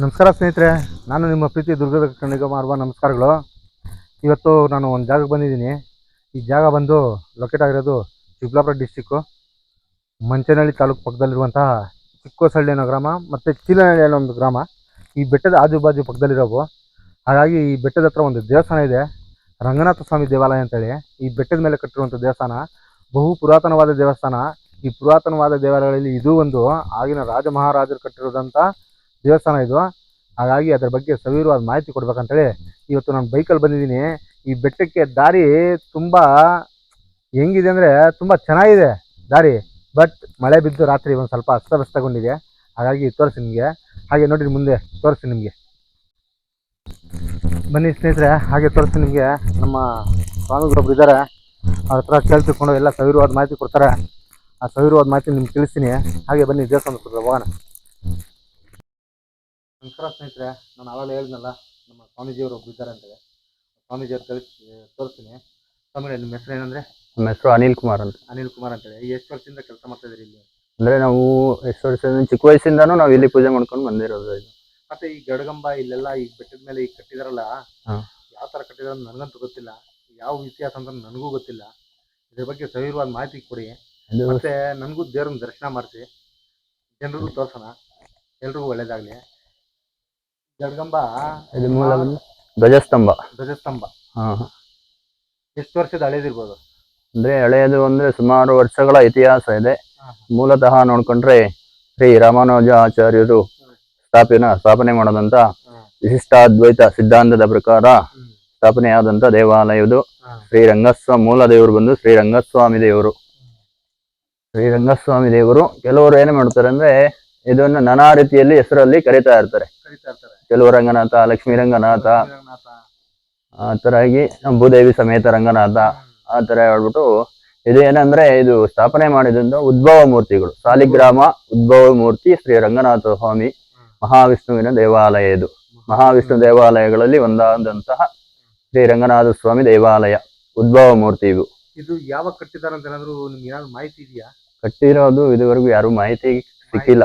ನಮಸ್ಕಾರ ಸ್ನೇಹಿತರೆ, ನಾನು ನಿಮ್ಮ ಪ್ರೀತಿ ದುರ್ಗದ ಕಣ್ಣಿಗೆ ಮಾರುವ ನಮಸ್ಕಾರಗಳು. ಇವತ್ತು ನಾನು ಒಂದು ಜಾಗಕ್ಕೆ ಬಂದಿದ್ದೀನಿ. ಈ ಜಾಗ ಬಂದು ಲೊಕೇಟ್ ಆಗಿರೋದು ಚಿಕ್ಕಬಳ್ಳಾಪುರ ಡಿಸ್ಟಿಕ್ಕು ಮಂಚನಹಳ್ಳಿ ತಾಲೂಕು ಪಕ್ಕದಲ್ಲಿರುವಂತಹ ಚಿಕ್ಕೋಸಳ್ಳಿ ಅನ್ನೋ ಗ್ರಾಮ ಮತ್ತು ಚೀಲನಹಳ್ಳಿ ಅನ್ನೋ ಒಂದು ಗ್ರಾಮ. ಈ ಬೆಟ್ಟದ ಆಜು ಬಾಜು ಪಕ್ಕದಲ್ಲಿರೋವು. ಹಾಗಾಗಿ ಈ ಬೆಟ್ಟದ ಹತ್ರ ಒಂದು ದೇವಸ್ಥಾನ ಇದೆ. ರಂಗನಾಥ ಸ್ವಾಮಿ ದೇವಾಲಯ ಅಂತೇಳಿ. ಈ ಬೆಟ್ಟದ ಮೇಲೆ ಕಟ್ಟಿರುವಂಥ ದೇವಸ್ಥಾನ ಬಹು ಪುರಾತನವಾದ ದೇವಸ್ಥಾನ. ಈ ಪುರಾತನವಾದ ದೇವಾಲಯಗಳಲ್ಲಿ ಇದು ಒಂದು ಆಗಿನ ರಾಜ ಮಹಾರಾಜರು ಕಟ್ಟಿರೋದಂಥ ದೇವಸ್ಥಾನ ಇದು. ಹಾಗಾಗಿ ಅದ್ರ ಬಗ್ಗೆ ಸವಿರವಾದ ಮಾಹಿತಿ ಕೊಡ್ಬೇಕಂತೇಳಿ ಇವತ್ತು ನಾನು ಬೈಕಲ್ಲಿ ಬಂದಿದ್ದೀನಿ. ಈ ಬೆಟ್ಟಕ್ಕೆ ದಾರಿ ತುಂಬ ಹೆಂಗಿದೆ ಅಂದರೆ ತುಂಬ ಚೆನ್ನಾಗಿದೆ ದಾರಿ. ಬಟ್ ಮಳೆ ಬಿದ್ದು ರಾತ್ರಿ ಒಂದು ಸ್ವಲ್ಪ ಅಸ್ತವ್ಯಸ್ತಗೊಂಡಿದೆ. ಹಾಗಾಗಿ ತೋರಿಸಿ ನಿಮಗೆ. ಹಾಗೆ ನೋಡಿ ಮುಂದೆ ತೋರಿಸಿ ನಿಮಗೆ. ಬನ್ನಿ ಸ್ನೇಹಿತರೆ, ಹಾಗೆ ತೋರಿಸಿ ನಿಮಗೆ. ನಮ್ಮ ಸ್ವಾಮಿಗಳೊಬ್ರು ಇದ್ದಾರೆ ಅವ್ರ ಹತ್ರ ಕೇಳ್ತಿಕೊಂಡು ಎಲ್ಲ ಸವಿರವಾದ ಮಾಹಿತಿ ಕೊಡ್ತಾರೆ. ಆ ಸವಿರವಾದ ಮಾಹಿತಿ ನಿಮ್ಗೆ ತಿಳಿಸ್ತೀನಿ. ಹಾಗೆ ಬನ್ನಿ ದೇವಸ್ಥಾನ ಹೋಗೋಣ. ನಮಸ್ಕಾರ ಸ್ನೇಹಿತರೆ ನಾನು ಆವಾಗಲೇ ಹೇಳಿದ್ನಲ್ಲ ನಮ್ಮ ಸ್ವಾಮೀಜಿಯವರು ಒಬ್ರು ಇದ್ದಾರೆ ಅಂತೇಳಿ. ಸ್ವಾಮೀಜಿಯವ್ರು ಕಳಿಸಿ ತೋರಿಸ್ತೀನಿ. ಸ್ವಾಮಿ ನಿಮ್ಮ ಹೆಸರು ಏನಂದ್ರೆ? ನಮ್ಮ ಹೆಸರು ಅನಿಲ್ ಕುಮಾರ್ ಅಂತ. ಅನಿಲ್ ಕುಮಾರ್ ಅಂತೇಳಿ. ಎಷ್ಟು ವರ್ಷದಿಂದ ಕೆಲಸ ಮಾಡ್ತಾ ಇದ್ದೀರಿ ಇಲ್ಲಿ? ಅಂದ್ರೆ ನಾವು ಎಷ್ಟು ವರ್ಷದಿಂದ ಚಿಕ್ಕ ವಯಸ್ಸಿಂದಾನು ನಾವು ಇಲ್ಲಿ ಪೂಜೆ ಮಾಡ್ಕೊಂಡು ಬಂದಿರೋದು ಇದು. ಮತ್ತೆ ಈ ಗಡಗಂಬ ಇಲ್ಲೆಲ್ಲ ಈ ಬೆಟ್ಟದ ಮೇಲೆ ಈಗ ಕಟ್ಟಿದಾರಲ್ಲ. ಯಾವ ತರ ಕಟ್ಟಿದಾರ ನನಗಂತೂ ಗೊತ್ತಿಲ್ಲ. ಯಾವ ಇತಿಹಾಸ ಅಂತ ನನಗೂ ಗೊತ್ತಿಲ್ಲ. ಇದ್ರ ಬಗ್ಗೆ ಸವಿರವಾದ ಮಾಹಿತಿ ಕೊಡಿ. ಮತ್ತೆ ನನಗೂ ದೇವ್ರನ್ನ ದರ್ಶನ ಮಾಡಿಸಿ. ಜನರಿಗೂ ತೋರ್ಸೋಣ. ಎಲ್ರಿಗೂ ಒಳ್ಳೇದಾಗ್ಲಿ. ಗಡಗಂಬ ಇದು ಮೂಲ ಬಂದು ಧ್ವಜಸ್ತಂಭ. ಧ್ವಜಸ್ತಂಭ. ಹಾ ಎಷ್ಟು ವರ್ಷದ ಹಳೇದಿರ್ಬೋದು? ಅಂದ್ರೆ ಹಳೆಯದು ಅಂದ್ರೆ ಸುಮಾರು ವರ್ಷಗಳ ಇತಿಹಾಸ ಇದೆ. ಮೂಲತಃ ನೋಡ್ಕೊಂಡ್ರೆ ಶ್ರೀ ರಾಮಾನುಜಾಚಾರ್ಯರು ಸ್ಥಾಪನ ಸ್ಥಾಪನೆ ಮಾಡದಂತ. ವಿಶಿಷ್ಟಾದ್ವೈತ ಸಿದ್ಧಾಂತದ ಪ್ರಕಾರ ಸ್ಥಾಪನೆ ಸ್ಥಾಪನೆಯಾದಂತ ದೇವಾಲಯದು. ಶ್ರೀ ರಂಗಸ್ವಾಮಿ ಮೂಲ ದೇವರು ಬಂದು ಶ್ರೀ ರಂಗಸ್ವಾಮಿ ದೇವರು. ಶ್ರೀ ರಂಗಸ್ವಾಮಿ ದೇವರು ಕೆಲವರು ಏನು ಮಾಡ್ತಾರೆ ಅಂದ್ರೆ ಇದನ್ನು ನಾನಾ ರೀತಿಯಲ್ಲಿ ಹೆಸರಲ್ಲಿ ಕರೀತಾ ಇರ್ತಾರೆ. ಕೆಲವು ರಂಗನಾಥ ಲಕ್ಷ್ಮೀ ರಂಗನಾಥ. ಆ ತರ ಆಗಿ ಭೂದೇವಿ ಸಮೇತ ರಂಗನಾಥ. ಆ ತರ ಹೇಳ್ಬಿಟ್ಟು ಇದು ಏನಂದ್ರೆ ಇದು ಸ್ಥಾಪನೆ ಮಾಡಿದಂತ ಉದ್ಭವ ಮೂರ್ತಿಗಳು. ಸಾಲಿಗ್ರಾಮ ಉದ್ಭವ ಮೂರ್ತಿ ಶ್ರೀ ರಂಗನಾಥ ಸ್ವಾಮಿ ಮಹಾವಿಷ್ಣುವಿನ ದೇವಾಲಯ ಇದು. ಮಹಾವಿಷ್ಣು ದೇವಾಲಯಗಳಲ್ಲಿ ಒಂದಾದಂತಹ ಶ್ರೀ ರಂಗನಾಥ ಸ್ವಾಮಿ ದೇವಾಲಯ ಉದ್ಭವ ಮೂರ್ತಿ ಇವು. ಇದು ಯಾವಾಗ ಕಟ್ಟಿದಾರ ಅಂತ ಏನಾದ್ರು ನಿಮ್ಗೆ ಏನಾದ್ರು ಮಾಹಿತಿ ಇದೆಯಾ? ಕಟ್ಟಿರೋದು ಇದುವರೆಗೂ ಯಾರು ಮಾಹಿತಿ ಸಿಕ್ಕಿಲ್ಲ?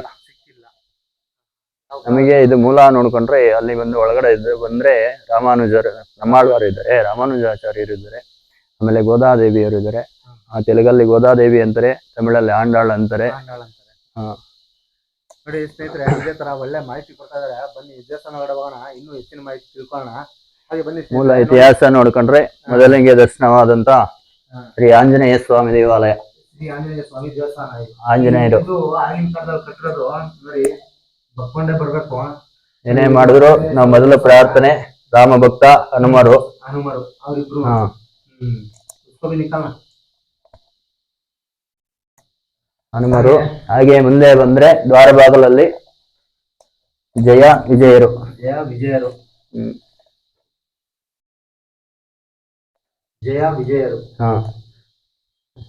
ನಮಗೆ ಇದು ಮೂಲ ನೋಡ್ಕೊಂಡ್ರೆ ಅಲ್ಲಿ ಬಂದು ಒಳಗಡೆ ಇದ್ರೆ ಬಂದ್ರೆ ರಾಮಾನುಜರು ನಮ್ಮಾಳ್ವಾರು ಇದ್ದಾರೆ. ರಾಮಾನುಜಾಚಾರ್ಯರು ಇದ್ದಾರೆ. ಆಮೇಲೆ ಗೋದಾದೇವಿಯವರು ಇದ್ದಾರೆ. ಆ ತೆಲುಗಲ್ಲಿ ಗೋದಾದೇವಿ ಅಂತಾರೆ ತಮಿಳಲ್ಲಿ ಆಂಡಾಳ್ ಅಂತಾರೆ. ನೋಡಿ ಸ್ನೇಹಿತರೆ ಇದೇ ತರ ಒಳ್ಳೆ ಮಾಹಿತಿ ಕೊಡ್ತಾ ಇದಾರೆ. ಬನ್ನಿ ದೇವಸ್ಥಾನ ಹೋಗೋಣ ಇನ್ನೂ ಹೆಚ್ಚಿನ ಮಾಹಿತಿ ತಿಳ್ಕೊಳ್ಳೋಣ. ಹಾಗೆ ಬನ್ನಿ ಮೂಲ ಇತಿಹಾಸ ನೋಡ್ಕೊಂಡ್ರೆ ಮೊದಲಿಗೆ ದರ್ಶನವಾದಂತ ಶ್ರೀ ಆಂಜನೇಯ ಸ್ವಾಮಿ ದೇವಾಲಯ. ಶ್ರೀ ಆಂಜನೇಯ ಸ್ವಾಮಿ ದೇವಸ್ಥಾನ ಆಂಜನೇಯರು. ಆಗಿನ ಕಾಲದಲ್ಲಿ ಕಟ್ಟಿರೋದು ನೋಡಿ. ಬಕ್ಕೊಂಡೆ ಬರ್ಬೇಕು ಏನೇ ಮಾಡಿದ್ರು ನಾವು ಮೊದಲ ಪ್ರಾರ್ಥನೆ ರಾಮ ಭಕ್ತ ಹನುಮರು. ಹನುಮರು ಅವ್ರಿಬ್ರು. ಹಾ. ಹನುಮರು ಹಾಗೆ ಮುಂದೆ ಬಂದ್ರೆ ದ್ವಾರ ಬಾಗಲಲ್ಲಿ ಜಯ ವಿಜಯರು. ಜಯ ವಿಜಯರು. ಹ್ಮ್. ಜಯ ವಿಜಯರು. ಹಾ.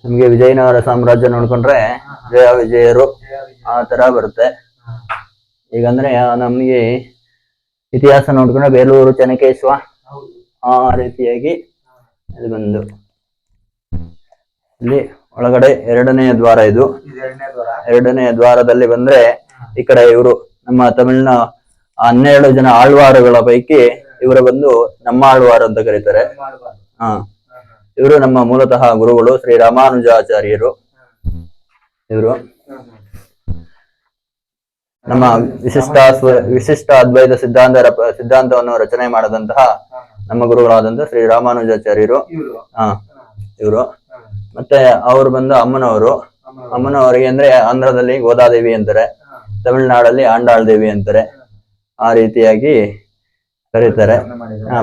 ನಮ್ಗೆ ವಿಜಯನಗರ ಸಾಮ್ರಾಜ್ಯ ನೋಡ್ಕೊಂಡ್ರೆ ಜಯ ವಿಜಯರು. ಆ ತರ ಬರುತ್ತೆ. ಈಗಂದ್ರೆ ನಮ್ಗೆ ಇತಿಹಾಸ ನೋಡ್ಕೊಂಡ್ರೆ ಬೇಲೂರು, ಚೆನ್ನಕೇಶ್ವ, ಆ ರೀತಿಯಾಗಿ ಇದು ಬಂದು. ಇಲ್ಲಿ ಒಳಗಡೆ ಎರಡನೆಯ ದ್ವಾರ ಇದು. ಎರಡನೇ ದ್ವಾರದಲ್ಲಿ ಬಂದ್ರೆ ಈ ಕಡೆ ಇವರು ನಮ್ಮ ತಮಿಳಿನ ಹನ್ನೆರಡು ಜನ ಆಳ್ವಾರುಗಳ ಪೈಕಿ ಇವರು ಬಂದು ನಮ್ಮ ಆಳ್ವಾರು ಅಂತ ಕರೀತಾರೆ. ಹಾ. ಇವರು ನಮ್ಮ ಮೂಲತಃ ಗುರುಗಳು ಶ್ರೀ ರಾಮಾನುಜಾಚಾರ್ಯರು. ಇವರು. ನಮ್ಮ ವಿಶಿಷ್ಟ ವಿಶಿಷ್ಟ ಅದ್ವೈತ ಸಿದ್ಧಾಂತ ಸಿದ್ಧಾಂತವನ್ನು ರಚನೆ ಮಾಡದಂತಹ ನಮ್ಮ ಗುರುಗಳಾದಂತಹ ಶ್ರೀ ರಾಮಾನುಜಾಚಾರ್ಯರು. ಹಾ, ಇವರು. ಮತ್ತೆ ಅವರು ಬಂದು ಅಮ್ಮನವರು. ಅಮ್ಮ ಅಮ್ಮನವರಿಗೆ ಅಂದ್ರೆ ಆಂಧ್ರದಲ್ಲಿ ಗೋದಾದೇವಿ ಅಂತಾರೆ. ತಮಿಳುನಾಡಲ್ಲಿ ಆಂಡಾಳ್ ದೇವಿ ಅಂತಾರೆ. ಆ ರೀತಿಯಾಗಿ ಕರೀತಾರೆ.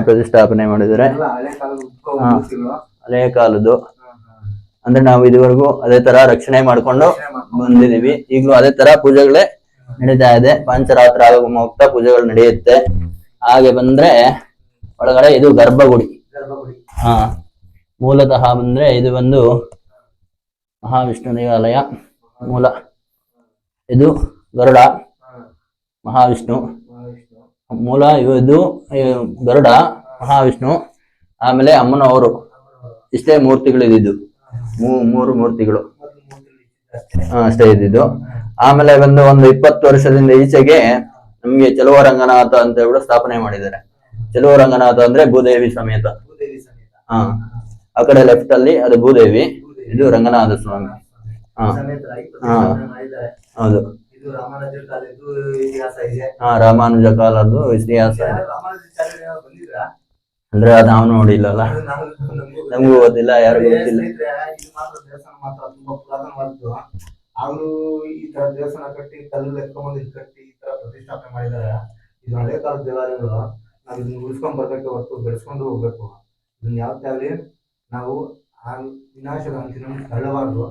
ಪ್ರತಿಷ್ಠಾಪನೆ ಉದ್ಭವ ಹಳೆಯ ಕಾಲದ್ದು. ಅಂದ್ರೆ ನಾವು ಇದುವರೆಗೂ ಅದೇ ತರ ರಕ್ಷಣೆ ಮಾಡ್ಕೊಂಡು ಬಂದಿದೀವಿ ಈಗಲೂ ಅದೇ ತರ ಪೂಜೆಗಳೇ ನಡೀತಾ ಇದೆ ಪಂಚರಾತ್ರ ಆಗಮ ಪೂಜೆಗಳು ನಡೆಯುತ್ತೆ ಹಾಗೆ ಬಂದ್ರೆ ಒಳಗಡೆ ಇದು ಗರ್ಭಗುಡಿ. ಹಾ ಮೂಲತಃ ಬಂದ್ರೆ ಇದು ಒಂದು ಮಹಾವಿಷ್ಣು ದೇವಾಲಯ ಮೂಲ ಇದು ಗರುಡ. ಮಹಾವಿಷ್ಣು. ಮೂಲ ಇದು ಗರುಡ, ಮಹಾವಿಷ್ಣು, ಆಮೇಲೆ ಅಮ್ಮನವರು ಇಷ್ಟೇ ಮೂರ್ತಿಗಳು ಮೂ- ಮೂರು ಮೂರ್ತಿಗಳು ಇದ್ದಿದ್ದು ಅಷ್ಟೇ. ಅಷ್ಟೇ ಇದ್ದಿದ್ದು. ಆಮೇಲೆ ಬಂದು ಒಂದು ಇಪ್ಪತ್ತು ವರ್ಷದಿಂದ ಈಚೆಗೆ ನಮ್ಗೆ ಚಲುವ ರಂಗನಾಥ ಅಂತ ಹೇಳ್ಬಿಟ್ಟು ಸ್ಥಾಪನೆ ಮಾಡಿದ್ದಾರೆ. ಚಲುವ ರಂಗನಾಥ ಅಂದ್ರೆ ಭೂದೇವಿ ಸಮೇತ. ಹಾ ಆ ಕಡೆ ಲೆಫ್ಟ್ ಅಲ್ಲಿ ಅದು ಭೂದೇವಿ ಇದು ರಂಗನಾಥ ಸ್ವಾಮಿ. ಹಾ ಹಾ. ಹೌದು. ಇದು ರಾಮಾನುಜರ ಕಾಲದ್ದು ಇತಿಹಾಸ ಇದೆ. ಹಾ ರಾಮಾನುಜ ಕಾಲದ್ದು ಇತಿಹಾಸ ಇದೆ ರಾಮಾನುಜಾಚಾರ್ಯರು ಏನಾದ್ರು ಬಂದಿದ್ರಾ? ಅಂದ್ರೆ ಅದ್ ನಾವು ನೋಡಿಲ್ಲಲ್ಲ? ನಮಗೂ ಓದಿಲ್ಲ ಯಾರಿಗೂ ಗೊತ್ತಿಲ್ಲ. ಇದು ಮಾತ್ರ ದೇವಸ್ಥಾನ ಮಾತ್ರ ತುಂಬಾ ಪುರಾತನವಾದದ್ದು ಅವರು ಈ ತರ ದೇವಸ್ಥಾನ ಕಟ್ಟಿ ಕಲ್ಲು ಎತ್ಕೊಂಡ್ಬಂದು ಇಲ್ಲಿ ಕಟ್ಟಿ ಈ ತರ ಪ್ರತಿಷ್ಠಾಪನೆ ಮಾಡಿದ್ದಾರೆ ಇದು ಹಳೆ ಕಾಲದ ದೇವಾಲಯಗಳು. ನಾವು ಇದನ್ನ ಉಳಿಸ್ಕೊಂಡ್ ಬರ್ಬೇಕು ಹೊರತು ಬೆಳೆಸ್ಕೊಂಡು ಹೋಗ್ಬೇಕು. ಇದನ್ನ ಯಾವತ್ತೇ ಆಗ್ಲಿ ನಾವು ಆ ವಿನಾಶದ ಅಂಚಿನ ತಳ್ಳಬಾರ್ದು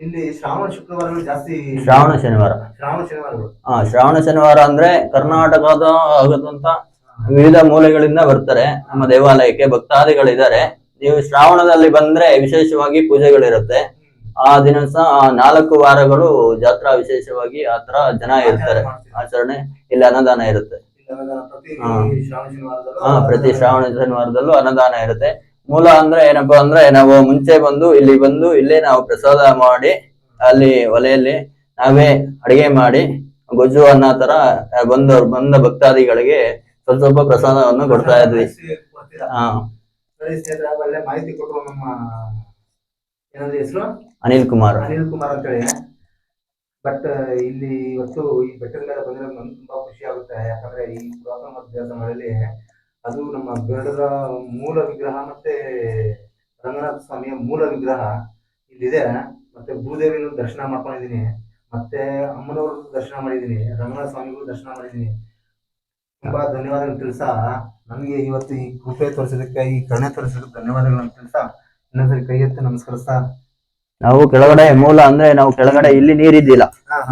ಇಲ್ಲಿ ಶ್ರಾವಣ ಶುಕ್ರವಾರಗಳು ಜಾಸ್ತಿ ಶ್ರಾವಣ ಶನಿವಾರ. ಶ್ರಾವಣ ಶನಿವಾರಗಳು. ಹಾ ಶ್ರಾವಣ ಶನಿವಾರ ಅಂದ್ರೆ ಕರ್ನಾಟಕದ ಆಗದಂತ ವಿವಿಧ ಮೂಲೆಗಳಿಂದ ಬರ್ತಾರೆ. ನಮ್ಮ ದೇವಾಲಯಕ್ಕೆ ಭಕ್ತಾದಿಗಳಿದ್ದಾರೆ. ನೀವು ಶ್ರಾವಣದಲ್ಲಿ ಬಂದ್ರೆ ವಿಶೇಷವಾಗಿ ಪೂಜೆಗಳಿರುತ್ತೆ. ಆ ದಿನ ಸಹ ಆ ನಾಲ್ಕು ವಾರಗಳು ಜಾತ್ರಾ ವಿಶೇಷವಾಗಿ ಆ ತರ ಜನ ಇರ್ತಾರೆ. ಆಚರಣೆ ಇಲ್ಲಿ ಅನ್ನದಾನ ಇರುತ್ತೆ. ಹಾ. ಪ್ರತಿ ಶ್ರಾವಣ ಶನಿವಾರದಲ್ಲೂ ಅನ್ನದಾನ ಇರುತ್ತೆ. ಮೂಲ ಅಂದ್ರೆ ಏನಪ್ಪಾ ಅಂದ್ರೆ ನಾವು ಮುಂಚೆ ಬಂದು ಇಲ್ಲಿ ಬಂದು ಇಲ್ಲೇ ನಾವು ಪ್ರಸಾದ ಮಾಡಿ ಅಲ್ಲಿ ಒಲೆಯಲ್ಲಿ ನಾವೇ ಅಡಿಗೆ ಮಾಡಿ ಗೊಜ್ಜು ಅನ್ನೋ ತರ ಬಂದವ್ರು ಬಂದ ಬಂದ ಭಕ್ತಾದಿಗಳಿಗೆ ಸ್ವಲ್ಪ ಸ್ವಲ್ಪ ಪ್ರಸಾದವನ್ನು ಕೊಡ್ತಾ ಇದ್ವಿ? ಹಾ. ಮಾಹಿತಿ ಕೊಟ್ಟರು ನಮ್ಮ ಏನಂದ್ರೆ ಹೆಸರು? ಅನಿಲ್ ಕುಮಾರ್. ಅನಿಲ್ ಕುಮಾರ್ ಅಂತ ಹೇಳಿ. ಬಟ್ ಇಲ್ಲಿ ಇವತ್ತು ಈ ಬೆಟ್ಟದ ಮೇಲೆ ಬಂದಿರೋದು ನಮ್ಗೆ ತುಂಬಾ ಖುಷಿ ಆಗುತ್ತೆ. ಯಾಕಂದ್ರೆ ಈ ಪುರಾತನ ದೇವಸ್ಥಾನಗಳಲ್ಲಿ ಅದು ನಮ್ಮ ಬೆಟ್ಟದ ಮೂಲ ವಿಗ್ರಹ ಮತ್ತೆ ರಂಗನಾಥ ಸ್ವಾಮಿಯ ಮೂಲ ವಿಗ್ರಹ ಇಲ್ಲಿದೆ. ಮತ್ತೆ ಭೂದೇವಿನ ದರ್ಶನ ಮಾಡ್ಕೊಂಡಿದ್ದೀನಿ. ಮತ್ತೆ ಅಮ್ಮನವ್ರ ದರ್ಶನ ಮಾಡಿದೀನಿ ರಂಗನಾಥ ಸ್ವಾಮಿಗೂ ದರ್ಶನ ಮಾಡಿದೀನಿ ತುಂಬಾ ಧನ್ಯವಾದಗಳು ತಿಳಿಸ ನಮಗೆ ಇವತ್ತು ಈ ಕೃಪೆ ತೋರಿಸೋದಕ್ಕೆ ಈ ಕರುಣೆ ತೋರಿಸೋದಕ್ಕೆ ಧನ್ಯವಾದಗಳನ್ನು ತಿಳಿಸ ಇನ್ನೊಂದ್ಸರಿ ಕೈ ಎತ್ತಿ ನಮಸ್ಕರಿಸ್ತಾ. ನಾವು ಕೆಳಗಡೆ ಮೂಲ ಅಂದ್ರೆ ನಾವು ಕೆಳಗಡೆ ಇಲ್ಲಿ ನೀರಿದ್ದಿಲ್ಲ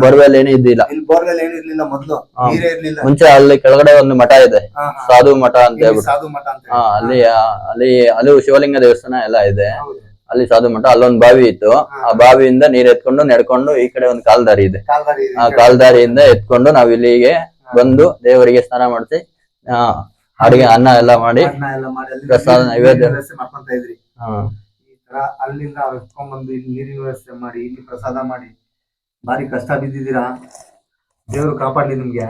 ಬೋರ್ವೆಲ್ ಏನು ಇದ್ದಿಲ್ಲ. ಇಲ್ಲಿ ಬೋರ್ವೆಲ್ ಏನು ಇರ್ಲಿಲ್ಲ ಮೊದ್ಲು ನೀರೇ ಇರ್ಲಿಲ್ಲ. ಮುಂಚೆ ಅಲ್ಲಿ ಕೆಳಗಡೆ ಒಂದು ಮಠ ಇದೆ. ಸಾಧು ಮಠ ಅಂತ ಹೇಳಿ ಹೇಳ್ಬಿಟ್ಟು. ಸಾಧು ಮಠ ಅಂತ ಹಾ ಅಲ್ಲಿ ಅಲ್ಲಿ ಅದು ಶಿವಲಿಂಗ ದೇವಸ್ಥಾನ ಎಲ್ಲ ಇದೆ. ಅಲ್ಲಿ ಸಾಧು ಮಠ ಅಲ್ಲೊಂದ್ ಬಾವಿ ಇತ್ತು. ಆ ಬಾವಿಯಿಂದ ನೀರ್ ಎತ್ಕೊಂಡು ನಡ್ಕೊಂಡು ಈ ಕಡೆ ಒಂದು ಕಾಲ್ದಾರಿ ಇದೆ. ಕಾಲ್ದಾರಿ ಇದೆ. ಆ ಕಾಲ್ದಾರಿಯಿಂದ ಎತ್ಕೊಂಡು ನಾವ್ ಇಲ್ಲಿಗೆ ಬಂದು ದೇವರಿಗೆ ಸ್ನಾನ ಮಾಡ್ತಿ ಆ ಅಡಿಗೆ ಅನ್ನ ಎಲ್ಲ ಮಾಡಿ ಅನ್ನ ಎಲ್ಲ ಮಾಡಿ ಪ್ರಸಾದ ನೈವೇದ್ಯ. ಮಾಡ್ಕೊಂತ ಇದ್ರಿ. ತರ ಅಲ್ಲಿಂದ ಬಂದು ಇಲ್ಲಿ ನೀರಿನ ವ್ಯವಸ್ಥೆ ಮಾಡಿ ಇಲ್ಲಿ ಪ್ರಸಾದ ಮಾಡಿ ಬಾರಿ ಕಷ್ಟ ಬಿದ್ದಿದ್ದೀರಾ? ದೇವ್ರು ಕಾಪಾಡ್ಲಿ ನಿಮ್ಗೆ.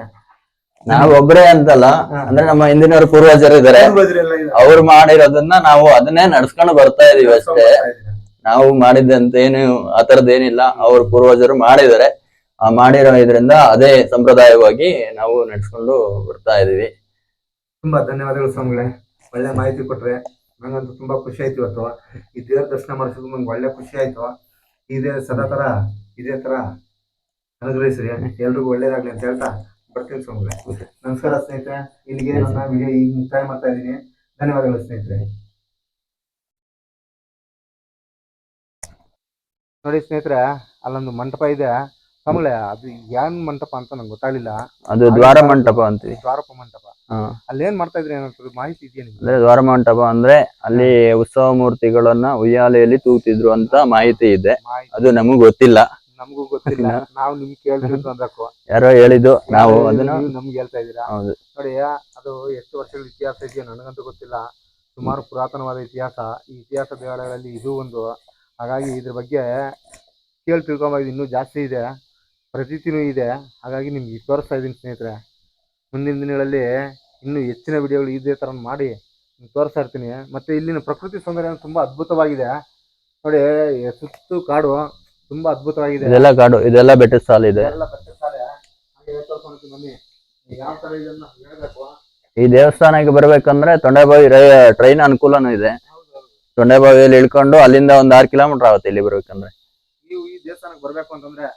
ನಾವ್ ಒಬ್ರೇ ಅಂತಲ್ಲ ಅಂದ್ರೆ ನಮ್ಮ ಹಿಂದಿನವರು ಪೂರ್ವಜರು ಇದಾರೆ. ಇದ್ದಾರೆ. ಅವ್ರು ಮಾಡಿರೋದನ್ನ ನಾವು ಅದನ್ನೇ ನಡ್ಸ್ಕೊಂಡು ಬರ್ತಾ ಇದೀವಿ ಅಷ್ಟೇ. ನಾವು ಮಾಡಿದ್ದಂತ ಏನು ಆ ತರದ್ದೇನಿಲ್ಲ ಅವ್ರ ಪೂರ್ವಜರು ಮಾಡಿದ್ದಾರೆ. ಆ ಮಾಡಿರೋ ಇದರಿಂದ ಅದೇ ಸಂಪ್ರದಾಯವಾಗಿ ನಾವು ನಡ್ಸ್ಕೊಂಡು ಬರ್ತಾ ಇದೀವಿ ತುಂಬಾ ಧನ್ಯವಾದಗಳು ಸ್ವಾಮಿಗಳೇ. ಒಳ್ಳೆ ಮಾಹಿತಿ ಕೊಟ್ರೆ ನಂಗಂತೂ ತುಂಬಾ ಖುಷಿ ಆಯ್ತು ಇವತ್ತು. ಈ ದೇವ್ರ ದರ್ಶನ ಮಾಡಿಸೋದು ನಂಗೆ ಒಳ್ಳೆ ಖುಷಿ ಆಯ್ತು. ಇದೇ ಸದಾ ತರ ಇದೇ ತರ ಅನುಗ್ರಹಿಸ್ರಿ. ಎಲ್ರಿಗೂ ಒಳ್ಳೇದಾಗ್ಲಿ ಅಂತ ಹೇಳ್ತಾ ಬರ್ತೀನಿ ಸ್ವಾಮಿಗಳೇ. ನಮಸ್ಕಾರ ಸ್ನೇಹಿತರೆ. ಇಲ್ಲಿಗೆ ನನ್ನ ವಿಡಿಯೋ ಈಗ ಮುಕ್ತಾಯ ಮಾಡ್ತಾ ಇದ್ದೀನಿ. ಧನ್ಯವಾದಗಳು ಸ್ನೇಹಿತರೆ. ನೋಡಿ ಸ್ನೇಹಿತರೆ ಅಲ್ಲೊಂದು ಮಂಟಪ ಇದೆ. ಸ್ವಾಮಿಗಳೇ ಅದು ಏನ್ ಮಂಟಪ ಅಂತ ನಂಗೆ ಗೊತ್ತಾಗ್ಲಿಲ್ಲ. ಅದು ದ್ವಾರ ಮಂಟಪ ಅಂತೀವಿ. ದ್ವಾರಪ ಮಂಟಪ. ಅಲ್ಲಿ ಏನ್ ಮಾಡ್ತಾ ಇದ್ರಿ ಅನ್ನೋದ್ರ ಮಾಹಿತಿ ಇದೆಯಾ ನಿಮ್ಗೆ? ಅಂದ್ರೆ ದ್ವಾರ ಮಂಟಪ ಅಂದ್ರೆ ಅಲ್ಲಿ ಉತ್ಸವ ಮೂರ್ತಿಗಳನ್ನ ಉಯ್ಯಾಲೆಯಲ್ಲಿ ತೂಗ್ತಿದ್ರು ಅಂತ ಮಾಹಿತಿ ಇದೆ. ಅದು ನಮಗ್ ಗೊತ್ತಿಲ್ಲ. ನಮಗೂ ಗೊತ್ತಿಲ್ಲ. ನಾವು ನಿಮ್ಗೆ ಕೇಳ್ತಿದ್ದು ಅಂದಕ್ಕೂ. ಯಾರೋ ಹೇಳಿದ್ದು ನಾವು ಅದನ್ನ ನಮ್ಗೆ ಹೇಳ್ತಾ ಇದೀರಾ ಹೌದು. ನೋಡಿ ಅದು ಎಷ್ಟು ವರ್ಷಗಳ ಇತಿಹಾಸ ಇದೆಯೋ ನನಗಂತೂ ಗೊತ್ತಿಲ್ಲ. ಸುಮಾರು ಪುರಾತನವಾದ ಇತಿಹಾಸ. ಈ ಇತಿಹಾಸ ದೇವಾಲಯಗಳಲ್ಲಿ ಇದು ಒಂದು. ಹಾಗಾಗಿ ಇದ್ರ ಬಗ್ಗೆ ಕೇಳಿ ಇನ್ನೂ ಜಾಸ್ತಿ ಇದೆ. ಪ್ರತೀತಿನೂ ಇದೆ. ಹಾಗಾಗಿ ನಿಮ್ಗೆ ತೋರಿಸ್ತಾ ಇದ್ದೀನಿ ಸ್ನೇಹಿತರೆ. ಮುಂದಿನ ದಿನಗಳಲ್ಲಿ ಇನ್ನೂ ಹೆಚ್ಚಿನ ವಿಡಿಯೋಗಳು ಇದೇ ಥರ ಮಾಡಿ ನಿಮ್ಗೆ ತೋರಿಸ್ತಾ ಇರ್ತೀನಿ. ಮತ್ತು ಇಲ್ಲಿನ ಪ್ರಕೃತಿ ಸೌಂದರ್ಯ ತುಂಬ ಅದ್ಭುತವಾಗಿದೆ. ನೋಡಿ ಸುತ್ತು ಕಾಡು ತುಂಬ ಅದ್ಭುತವಾಗಿದೆ. ಇದೆಲ್ಲ ಕಾಡು ಇದೆಲ್ಲ ಬೆಟ್ಟದ ಸಾಲ ಇದೆ. ಈ ದೇವಸ್ಥಾನಕ್ಕೆ ಬರಬೇಕಂದ್ರೆ ತೊಂಡೆಬಾವಿ ಟ್ರೈನ್ ಅನುಕೂಲನೂ ಇದೆ. ತೊಂಡೆಬಾವಿಯಲ್ಲಿ ಇಳ್ಕೊಂಡು ಅಲ್ಲಿಂದ ಒಂದ್ ಆರು ಕಿಲೋಮೀಟರ್ ಆಗುತ್ತೆ ಇಲ್ಲಿ ಬರ್ಬೇಕಂದ್ರೆ. ನೀವು ಈ ದೇವಸ್ಥಾನಕ್ಕೆ ಬರಬೇಕು ಅಂತಂದ್ರೆ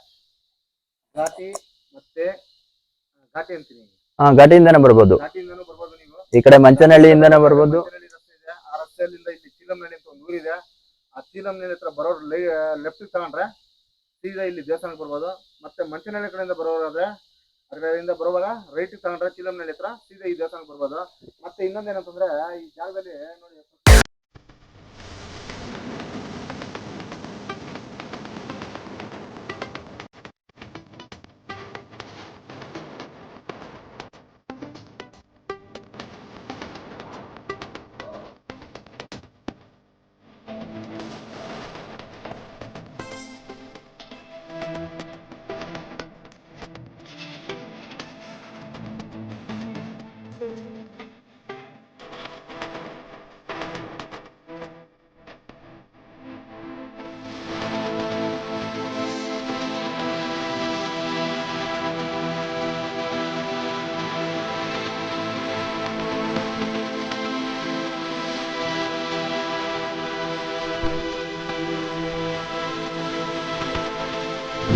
ಘಾಟಿ ಮತ್ತೆ ಘಾಟಿ ಅಂತೀನಿ ಹಾ ಘಾಟಿಯಿಂದನೇ ಬರ್ಬೋದು. ಘಾಟಿಯಿಂದನೂ ಬರ್ಬೋದು ನೀವು? ಈ ಕಡೆ ಮಂಚನಹಳ್ಳಿಯಿಂದನೇ ಬರ್ಬೋದು. ಮಂಚನಹಳ್ಳಿ ರಸ್ತೆ ಇದೆ. ಆ ರಸ್ತೆಯಲ್ಲಿಂದ ಇಲ್ಲಿ ಚೀಲಂನಹಳ್ಳಿ ಅಂತ ಒಂದು ಊರಿದೆ. ಆ ಚೀಲಂನಹಳ್ಳಿ ಹತ್ರ ಬರೋರು ಲೆಫ್ಟ್ ತಗೊಂಡ್ರೆ ಸೀದಾ ಇಲ್ಲಿ ದೇವಸ್ಥಾನಕ್ಕೆ ಬರ್ಬೋದು. ಮತ್ತೆ ಮಂಚನಹಳ್ಳಿ ಕಡೆಯಿಂದ ಬರೋರಾದ್ರೆ ಆ ಕಡೆಯಿಂದ ಬರುವಾಗ ರೈಟ್ ತಗೊಂಡ್ರೆ ಚೀಲಂನಹಳ್ಳಿ ಹತ್ರ ಸೀದಾ ಈ ದೇವಸ್ಥಾನಕ್ಕೆ ಬರ್ಬೋದು. ಮತ್ತೆ ಇನ್ನೊಂದೇನಂತಂದ್ರೆ ಈ ಜಾಗದಲ್ಲಿ ನೋಡಿ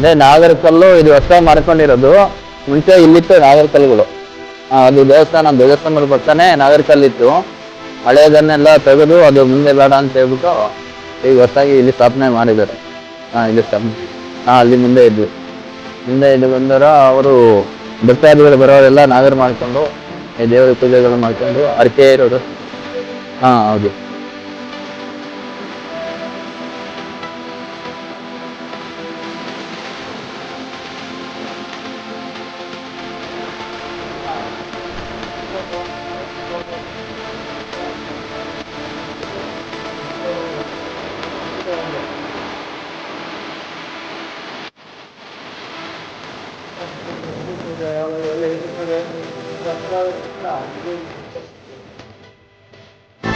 ಇದೇ ನಾಗರಕಲ್ಲು ಇದು ಹೊಸ ಮಾಡ್ಕೊಂಡಿರೋದು. ಮುಂಚೆ ಇಲ್ಲಿತ್ತು ನಾಗರಕಲ್ಲುಗಳು. ಅದು ದೇವಸ್ಥಾನ ದೇವಸ್ಥಾನದ ಬರ್ತಾನೆ ನಾಗರಕಲ್ಲಿತ್ತು. ಹಳೆಯದನ್ನೆಲ್ಲ ತೆಗೆದು ಅದು ಮುಂದೆ ಬೇಡ ಅಂತ ಹೇಳ್ಬಿಟ್ಟು ಈಗ ಹೊಸದಾಗಿ ಇಲ್ಲಿ ಸ್ಥಾಪನೆ ಮಾಡಿದ್ದಾರೆ. ಹಾ ಇಲ್ಲಿ ಸ್ಥಾಪನೆ. ಅಲ್ಲಿ ಮುಂದೆ ಇದ್ವಿ. ಮುಂದೆ ಇದು ಬಂದರ ಅವರು ಭಕ್ತಾದಿಗಳು ಬರೋರೆಲ್ಲ ನಾಗರ ಮಾಡ್ಕೊಂಡು ದೇವರ ಪೂಜೆಗಳು ಮಾಡ್ಕೊಂಡು, ಅರ್ಕೆ ಇರೋದು. ಹಾಂ ಹೌದು